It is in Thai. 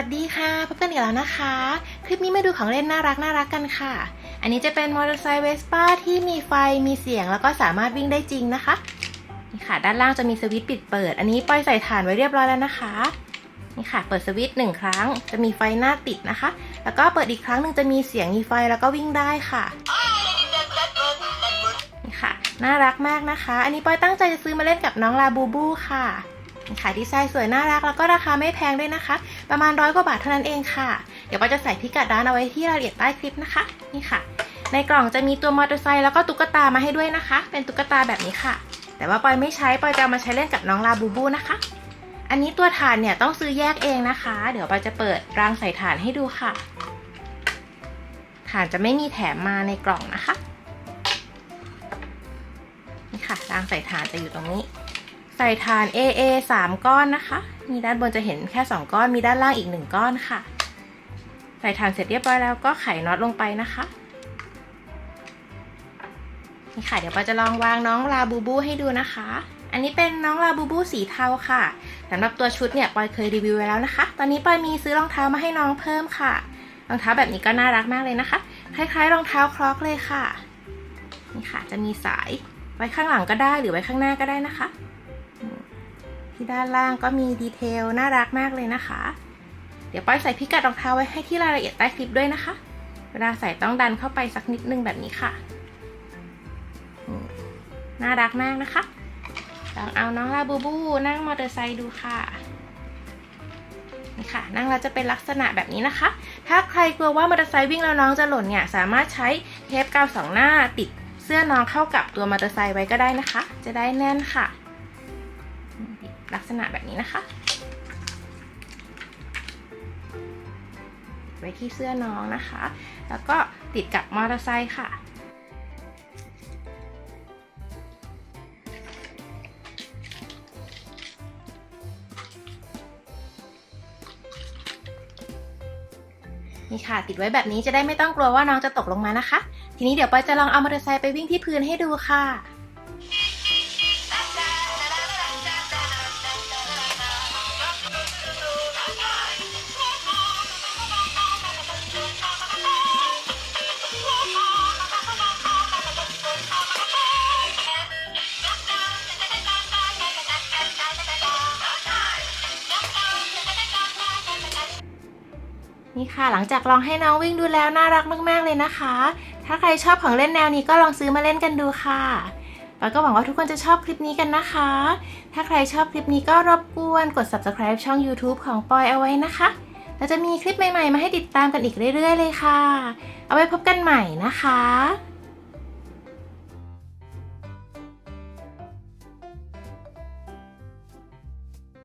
วัสดีค่ะพบกันอีกแล้วนะคะ คลิปนี้มาดูของเล่นน่ารักน่ารักกันค่ะ อันนี้จะเป็นมอเตอร์ไซค์เวสป้าที่มีไฟมีเสียงแล้วก็สามารถวิ่งได้จริงนะคะนี่ค่ะ ด้านล่างจะมีสวิตช์ปิดเปิด อันนี้ปอยใส่ถ่านไว้เรียบร้อยแล้วนะคะนี่ค่ะ เปิดสวิตช์หนึ่งครั้งจะมีไฟหน้าติดนะคะ แล้วก็เปิดอีกครั้งหนึ่งจะมีเสียงมีไฟแล้วก็วิ่งได้ค่ะนี่ค่ะน่ารักมากนะคะ อันนี้ปอยตั้งใจจะซื้อมาเล่นกับน้องลาบูบูค่ะ ค่ะดีไซน์สวยน่ารักแล้วก็ราคาไม่แพงด้วยนะคะ ประมาณร้อยกว่าบาทเท่านั้นเองค่ะ เดี๋ยวปอยจะใส่พิกัดร้านเอาไว้ที่รายละเอียดใต้คลิปนะคะ นี่ค่ะ ในกล่องจะมีตัวมอเตอร์ไซค์แล้วก็ตุ๊กตามาให้ด้วยนะคะ เป็นตุ๊กตาแบบนี้ค่ะ แต่ว่าปอยไม่ใช้ปอยจะามาใช้เล่นกับน้องลาบูบูนะคะ อันนี้ตัวถ่านเนี่ยต้องซื้อแยกเองนะคะ เดี๋ยวปอยจะเปิดรางใส่ถ่านให้ดูค่ะถ่านจะไม่มีแถมมาในกล่องนะคะ นี่ค่ะรางใส่ถ่านจะอยู่ตรงนี้ ใส่ถ่าน AA 3 ก้อนนะคะ มีด้านบนจะเห็นแค่ 2 ก้อน มีด้านล่างอีก 1 ก้อนค่ะ ใส่ถ่านเสร็จเรียบร้อยแล้วก็ไขน็อตลงไปนะคะ นี่ค่ะ เดี๋ยวปาจะลองวางน้องลาบูบูให้ดูนะคะ อันนี้เป็นน้องลาบูบูสีเทาค่ะสำหรับตัวชุดเนี่ยปอยเคยรีวิวไว้แล้วนะคะ ตอนนี้ปอยมีซื้อรองเท้ามาให้น้องเพิ่มค่ะ รองเท้าแบบนี้ก็น่ารักมากเลยนะคะ คล้ายๆ รองเท้าคล็อกเลยค่ะ นี่ค่ะ จะมีสายไว้ข้างหลังก็ได้หรือไว้ข้างหน้าก็ได้นะคะ ที่ด้านล่างก็มีดีเทลน่ารักมากเลยนะคะ เดี๋ยวป้อยใส่พิกัดรองเท้าไว้ให้ที่รายละเอียดใต้คลิปด้วยนะคะ เวลาใส่ต้องดันเข้าไปสักนิดนึงแบบนี้ค่ะ น่ารักมากนะคะ ลองเอาน้องลาบูบูนั่งมอเตอร์ไซค์ดูค่ะนี่ค่ะ นั่งแล้วจะเป็นลักษณะแบบนี้นะคะ ถ้าใครกลัวว่ามอเตอร์ไซค์วิ่งแล้วน้องจะหล่นเนี่ย สามารถใช้เทปกาวสองหน้าติดเสื้อน้องเข้ากับตัวมอเตอร์ไซค์ไว้ก็ได้นะคะ จะได้แน่นค่ะ ลักษณะแบบนี้นะคะ ไว้ที่เสื้อน้องนะคะ แล้วก็ติดกับมอเตอร์ไซค์ค่ะนี่ค่ะ ติดไว้แบบนี้จะได้ไม่ต้องกลัวว่าน้องจะตกลงมานะคะ ทีนี้เดี๋ยวปอยจะลองเอามอเตอร์ไซค์ไปวิ่งที่พื้นให้ดูค่ะ นี่ค่ะหลังจากลองให้น้องวิ่งดูแล้วน่ารักมาก ๆ เลยนะคะ ถ้าใครชอบของเล่นแนวนี้ก็ลองซื้อมาเล่นกันดูค่ะปอยก็หวังว่าทุกคนจะชอบคลิปนี้กันนะคะ ถ้าใครชอบคลิปนี้ก็รบกวนกด subscribe ช่อง YouTube ของปอยเอาไว้นะคะ เราจะมีคลิปใหม่ ๆ มาให้ติดตามกันอีกเรื่อย ๆ เลยค่ะ เอาไว้พบกันใหม่นะคะ